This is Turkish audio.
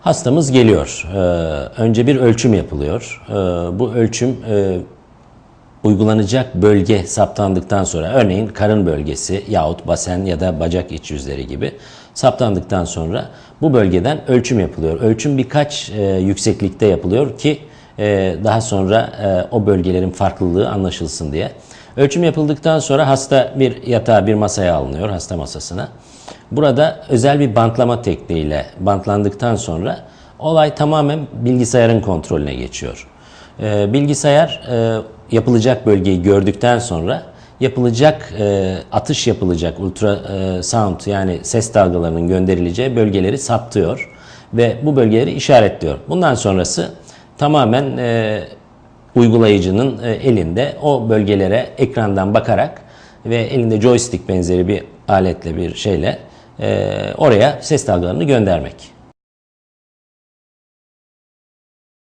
Hastamız geliyor. Ee, önce bir ölçüm yapılıyor. Ee, bu ölçüm e, uygulanacak bölge saptandıktan sonra örneğin karın bölgesi yahut basen ya da bacak iç yüzleri gibi saptandıktan sonra bu bölgeden ölçüm yapılıyor. Ölçüm birkaç e, yükseklikte yapılıyor ki e, daha sonra o bölgelerin farklılığı anlaşılsın diye. Ölçüm yapıldıktan sonra hasta bir yatağa bir masaya alınıyor hasta masasına. Burada özel bir bantlama tekniğiyle bantlandıktan sonra olay tamamen bilgisayarın kontrolüne geçiyor. Ee, bilgisayar e, yapılacak bölgeyi gördükten sonra yapılacak e, atış yapılacak ultra e, sound yani ses dalgalarının gönderileceği bölgeleri saptıyor ve bu bölgeleri işaretliyor. Bundan sonrası tamamen e, uygulayıcının e, elinde o bölgelere ekrandan bakarak ve elinde joystick benzeri bir aletle bir şeyle e, oraya ses dalgalarını göndermek.